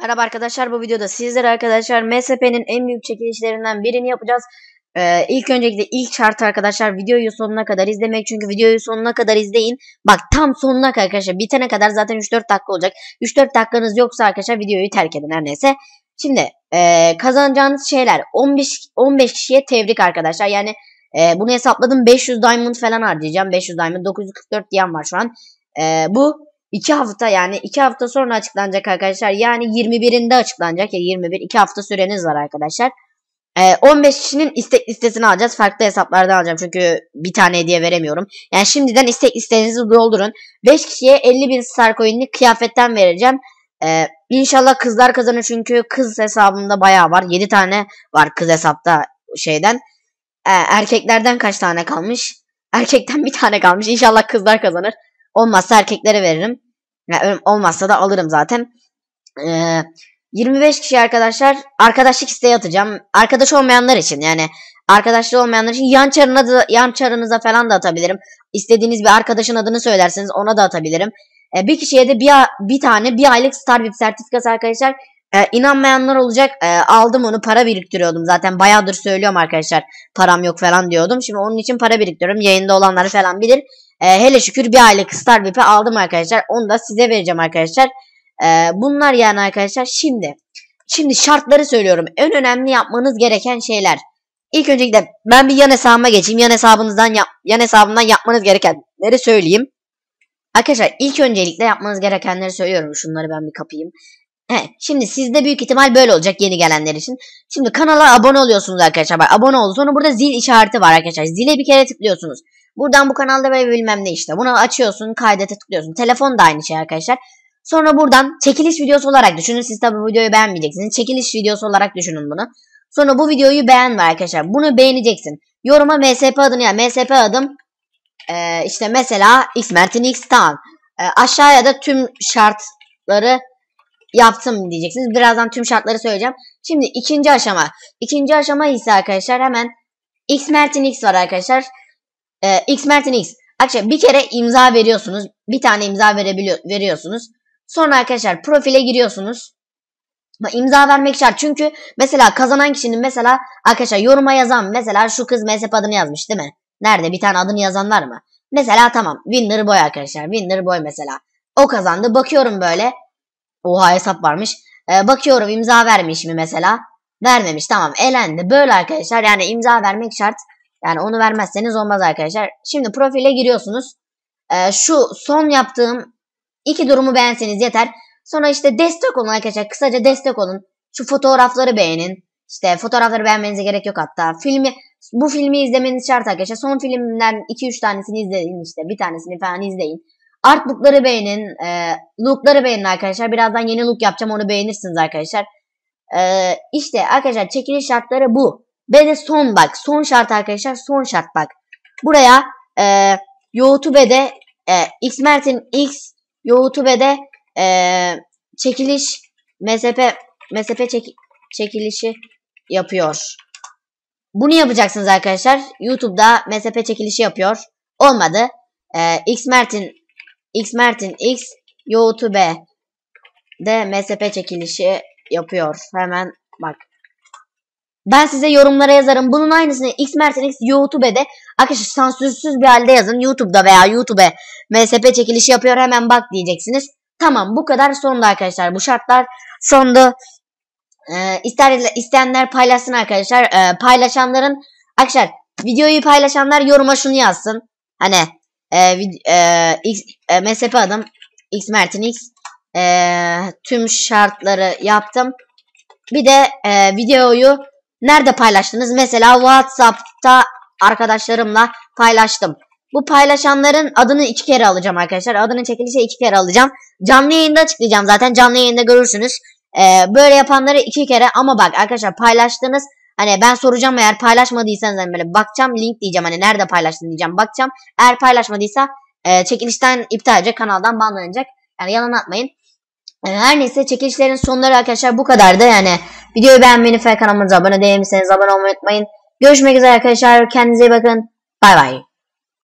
Merhaba arkadaşlar bu videoda sizlere arkadaşlar MSP'nin en büyük çekilişlerinden birini yapacağız. Ee, ilk öncelikle ilk şart arkadaşlar videoyu sonuna kadar izlemek çünkü videoyu sonuna kadar izleyin. Bak tam sonuna kadar arkadaşlar bitene kadar zaten 3-4 dakika olacak. 3-4 dakikanız yoksa arkadaşlar videoyu terk edin her neyse. Şimdi e, kazanacağınız şeyler 15 15 kişiye tebrik arkadaşlar. Yani e, bunu hesapladım 500 diamond falan harcayacağım. 500 diamond 944 diyen var şu an. E, bu 2 hafta yani 2 hafta sonra açıklanacak arkadaşlar. Yani 21'inde açıklanacak ya 21 2 hafta süreniz var arkadaşlar. Ee, 15 kişinin istek listesini alacağız. Farklı hesaplardan alacağım çünkü bir tane hediye veremiyorum. Yani şimdiden istek listenizi doldurun. 5 kişiye 50 bin star coin'lik kıyafetten vereceğim. Ee, inşallah kızlar kazanır çünkü kız hesabımda bayağı var. 7 tane var kız hesapta şeyden. Ee, erkeklerden kaç tane kalmış? Erkekten bir tane kalmış. İnşallah kızlar kazanır. Olmazsa erkeklere veririm. Yani olmazsa da alırım zaten. Ee, 25 kişi arkadaşlar arkadaşlık isteği atacağım. Arkadaş olmayanlar için yani arkadaşlı olmayanlar için yan çarına yan çarınıza falan da atabilirim. İstediğiniz bir arkadaşın adını söylerseniz ona da atabilirim. Ee, bir kişiye de bir, bir tane bir aylık Star VIP sertifikası arkadaşlar. Ee, inanmayanlar olacak. Ee, aldım onu para biriktiriyordum. Zaten bayağıdır söylüyorum arkadaşlar. Param yok falan diyordum. Şimdi onun için para biriktiriyorum. Yayında olanları falan bilir. E, hele şükür bir aylık Star VIP'i aldım arkadaşlar. Onu da size vereceğim arkadaşlar. E, bunlar yani arkadaşlar. Şimdi şimdi şartları söylüyorum. En önemli yapmanız gereken şeyler. İlk öncelikle ben bir yan hesabıma geçeyim. Yan hesabınızdan yap, yan hesabından yapmanız gerekenleri söyleyeyim. Arkadaşlar ilk öncelikle yapmanız gerekenleri söylüyorum. Şunları ben bir kapayım. He, şimdi sizde büyük ihtimal böyle olacak yeni gelenler için. Şimdi kanala abone oluyorsunuz arkadaşlar. Bak abone oldu. Sonra burada zil işareti var arkadaşlar. Zile bir kere tıklıyorsunuz. Buradan bu kanalda böyle bilmem ne işte. Bunu açıyorsun, kaydete tıklıyorsun. Telefon da aynı şey arkadaşlar. Sonra buradan çekiliş videosu olarak düşünün. Siz tabi videoyu beğenmeyeceksiniz. Çekiliş videosu olarak düşünün bunu. Sonra bu videoyu beğenme arkadaşlar. Bunu beğeneceksin. Yoruma MSP adını ya. MSP adım e, işte mesela X Mert'in X tamam. E, aşağıya da tüm şartları yaptım diyeceksiniz. Birazdan tüm şartları söyleyeceğim. Şimdi ikinci aşama. İkinci aşama ise arkadaşlar hemen X Mert'in X var arkadaşlar e, X Mert'in X. Arkadaşlar bir kere imza veriyorsunuz. Bir tane imza verebiliyor, veriyorsunuz. Sonra arkadaşlar profile giriyorsunuz. İmza vermek şart. Çünkü mesela kazanan kişinin mesela arkadaşlar yoruma yazan mesela şu kız mezhep adını yazmış değil mi? Nerede bir tane adını yazan var mı? Mesela tamam Winner Boy arkadaşlar. Winner Boy mesela. O kazandı. Bakıyorum böyle. Oha hesap varmış. Ee, bakıyorum imza vermiş mi mesela. Vermemiş tamam elendi. Böyle arkadaşlar yani imza vermek şart. Yani onu vermezseniz olmaz arkadaşlar. Şimdi profile giriyorsunuz. Ee, şu son yaptığım iki durumu beğenseniz yeter. Sonra işte destek olun arkadaşlar. Kısaca destek olun. Şu fotoğrafları beğenin. İşte fotoğrafları beğenmenize gerek yok hatta. Filmi bu filmi izlemeniz şart arkadaşlar. Son filmden 2-3 tanesini izleyin işte. Bir tanesini falan izleyin. Artbook'ları beğenin. E, look'ları beğenin arkadaşlar. Birazdan yeni look yapacağım onu beğenirsiniz arkadaşlar. E, işte arkadaşlar çekiliş şartları bu. Ve de son bak. Son şart arkadaşlar. Son şart bak. Buraya e, YouTube'de e, X Mert'in X YouTube'de e, çekiliş MSP MSP çek, çekilişi yapıyor. Bunu yapacaksınız arkadaşlar. YouTube'da MSP çekilişi yapıyor. Olmadı. E, X Mert'in X Mert'in X YouTube'de MSP çekilişi yapıyor. Hemen bak. Ben size yorumlara yazarım. Bunun aynısını X Mert'in X YouTube'de arkadaşlar sansürsüz bir halde yazın. YouTube'da veya YouTube'e MSP çekilişi yapıyor hemen bak diyeceksiniz. Tamam bu kadar sonda arkadaşlar. Bu şartlar sondu. Ee, ister, isteyenler paylaşsın arkadaşlar. Ee, paylaşanların arkadaşlar videoyu paylaşanlar yoruma şunu yazsın. Hani e, e, X, e, MSP adım X Mert'in X e, tüm şartları yaptım. Bir de e, videoyu Nerede paylaştınız? Mesela WhatsApp'ta arkadaşlarımla paylaştım. Bu paylaşanların adını iki kere alacağım arkadaşlar. Adının çekilişi iki kere alacağım. Canlı yayında açıklayacağım zaten. Canlı yayında görürsünüz. Ee, böyle yapanları iki kere ama bak arkadaşlar paylaştığınız hani ben soracağım eğer paylaşmadıysanız hani böyle bakacağım link diyeceğim hani nerede paylaştın diyeceğim bakacağım. Eğer paylaşmadıysa e, çekilişten iptal edecek kanaldan banlanacak. Yani yalan atmayın. E, her neyse çekilişlerin sonları arkadaşlar bu kadardı yani. Videoyu beğenmeyi ve kanalımıza abone değilseniz abone olmayı unutmayın. Görüşmek üzere arkadaşlar. Kendinize iyi bakın. Bay bay.